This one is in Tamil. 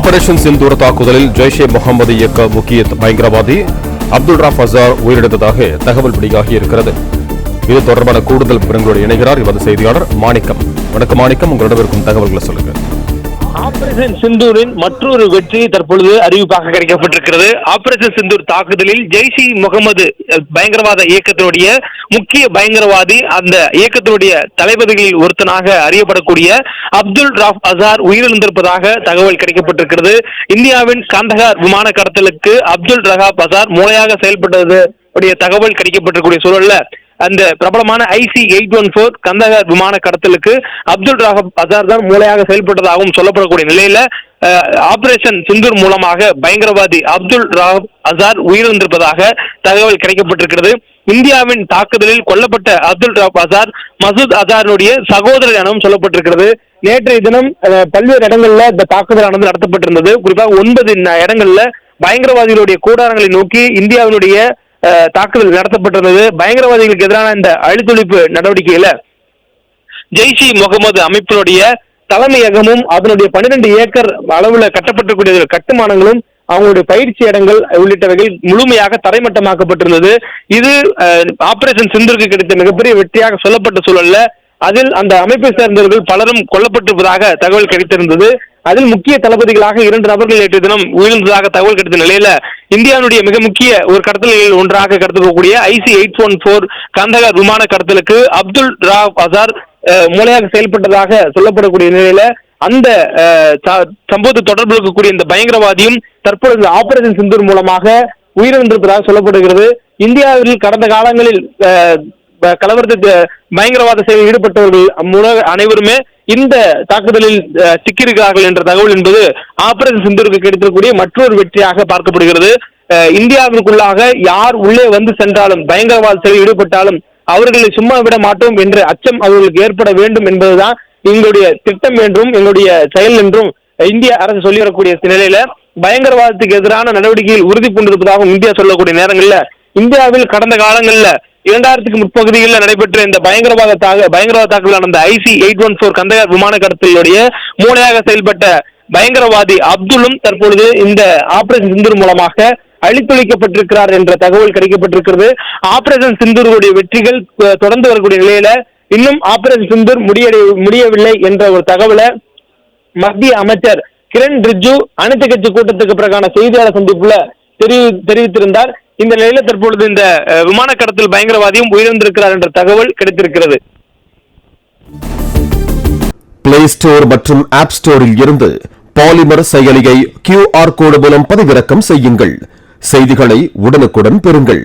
ஆபரேஷன் சிந்தூர் தாக்குதலில் ஜெய்ஷே முகமது இயக்க முக்கிய பயங்கரவாதி அப்துல் ராப் அசார் உயிரிழந்ததாக தகவல் வெளியாகி இருக்கிறது இது தொடர்பான கூடுதல் விவரங்களோடு இணைகிறார் எமது செய்தியாளர் மாணிக்கம். வணக்கம் மாணிக்கம் உங்களிடம் இருக்கும் தகவல்களை சொல்லுங்க ஆபரேஷன் சிந்தூரின் மற்றொரு வெற்றி தற்பொழுது அறிவிப்பாக கிடைக்கப்பட்டிருக்கிறது. ஆபரேஷன் சிந்தூர் தாக்குதலில் ஜெய்ஷி முகமது பயங்கரவாத இயக்கத்தினுடைய முக்கிய பயங்கரவாதி அந்த இயக்கத்தினுடைய தளபதிகளில் ஒருத்தனாக அறியப்படக்கூடிய அப்துல் ராஃப் அசார் உயிரிழந்திருப்பதாக தகவல் கிடைக்கப்பட்டிருக்கிறது. இந்தியாவின் கந்தகார் விமான கடத்தலுக்கு அப்துல் ரஹாப் அசார் மூளையாக செயல்பட்டது தகவல் கிடைக்கப்பட்டிருக்கூடிய சூழல்ல அந்த பிரபலமான IC eight one four Kandahar விமான கடத்தலுக்கு அப்துல் ராஹப் அசார் தான் மூளையாக செயல்பட்டதாகவும் சொல்லப்படக்கூடிய நிலையில ஆபரேஷன் சிந்தூர் மூலமாக பயங்கரவாதி அப்துல் ராஹப் அசார் உயிரிழந்திருப்பதாக தகவல் கிடைக்கப்பட்டிருக்கிறது. இந்தியாவின் தாக்குதலில் கொல்லப்பட்ட அப்துல் ராப் அசார் மசூத் அசாருடைய சகோதரர் எனவும் சொல்லப்பட்டிருக்கிறது. நேற்றைய தினம் பல்வேறு இடங்கள்ல இந்த தாக்குதலானது நடத்தப்பட்டிருந்தது. குறிப்பாக ஒன்பது ந- இடங்கள்ல பயங்கரவாதிகளுடைய கூடாரங்களை நோக்கி இந்தியாவினுடைய தாக்குதல் நடத்தப்பட்டிருந்தது. பயங்கரவாதிகளுக்கு எதிரான இந்த அழித்தொழிப்பு நடவடிக்கையில ஜெய்ஷி முகமது அமைப்பினுடைய தலைமையகமும் அதனுடைய பன்னிரெண்டு ஏக்கர் அளவுல கட்டப்பட்டிருக்கூடிய கட்டுமானங்களும் அவங்களுடைய பயிற்சி இடங்கள் உள்ளிட்டவைகள் முழுமையாக தரைமட்டமாக்கப்பட்டிருந்தது. இது ஆபரேஷன் சிந்தூருக்கு கிடைத்த மிகப்பெரிய வெற்றியாக சொல்லப்பட்ட சூழல்ல அதில் அந்த அமைப்பை சேர்ந்தவர்கள் பலரும் கொல்லப்பட்டிருப்பதாக தகவல் கிடைத்திருந்தது. அதில் முக்கிய தளபதிகளாக இரண்டு நபர்கள் நேற்று தினம் உயிரிழந்ததாக தகவல் கிடைத்த நிலையில இந்தியாவுடைய மிக முக்கிய ஒரு கடத்தல்களில் ஒன்றாக கடத்தக்கூடிய IC eight one four Kandahar விமான கடத்தலுக்கு அப்துல் ராவ் அசார் மூலையாக செயல்பட்டதாக சொல்லப்படக்கூடிய நிலையில அந்த சம்பவத்தை தொடர்பு இருக்கக்கூடிய இந்த பயங்கரவாதியும் தற்பொழுது இந்த ஆபரேஷன் சிந்தூர் மூலமாக உயிரிழந்திருப்பதாக சொல்லப்படுகிறது. இந்தியாவில் கடந்த காலங்களில் கலவரத்துக்கு பயங்கரவாத செயலில் ஈடுபட்டவர்கள் அனைவருமே இந்த தாக்குதலில் சிக்கியிருக்கிறார்கள் என்ற தகவல் என்பது ஆபரேஷன் சிந்தூருக்கு கிடைத்திருக்கக்கூடிய மற்றொரு வெற்றியாக பார்க்கப்படுகிறது. இந்தியாவிற்குள்ளாக யார் உள்ளே வந்து சென்றாலும் பயங்கரவாத செயலில் ஈடுபட்டாலும் அவர்களை சும்மா விட மாட்டோம் என்ற அச்சம் அவர்களுக்கு ஏற்பட வேண்டும் என்பதுதான் எங்களுடைய திட்டம் என்றும் எங்களுடைய செயல் என்றும் இந்திய அரசு சொல்லி வரக்கூடிய நிலையில பயங்கரவாதத்துக்கு எதிரான நடவடிக்கையில் உறுதி பூண்டிருப்பதாகவும் இந்தியா சொல்லக்கூடிய நேரங்கள்ல இந்தியாவில் கடந்த காலங்கள்ல இரண்டாயிரத்துக்கு முற்பகுதியில் நடைபெற்ற இந்த பயங்கரவாத தாக்க பயங்கரவாத தாக்குதல் நடந்த IC eight one four Kandahar விமான கடத்தலுடைய மூளையாக செயல்பட்ட பயங்கரவாதி அப்துல்லும் தற்பொழுது இந்த ஆபரேஷன் சிந்தூர் மூலமாக அழித்தொழிக்கப்பட்டிருக்கிறார் என்ற தகவல் கிடைக்கப்பட்டிருக்கிறது. ஆபரேஷன் சிந்தூருடைய வெற்றிகள் தொடர்ந்து வரக்கூடிய நிலையில இன்னும் ஆபரேஷன் சிந்தூர் முடியடை முடியவில்லை என்ற ஒரு தகவலை மத்திய அமைச்சர் கிரண் ரிஜ்ஜு அனைத்து கட்சி கூட்டத்துக்கு பிறகான செய்தியாளர் சந்திப்புல தெரிவி தெரிவித்திருந்தார். இந்த நிலையில தற்பொழுது இந்த விமான கடத்தல் பயங்கரவாதியும் உயிரிழந்திருக்கிறார் என்ற தகவல் கிடைத்திருக்கிறது. பிளே ஸ்டோர் மற்றும் ஆப் ஸ்டோரில் இருந்து பாலிமர் செயலியை கியூஆர் கோடு மூலம் பதிவிறக்கம் செய்யுங்கள். செய்திகளை உடனுக்குடன் பெறுங்கள்.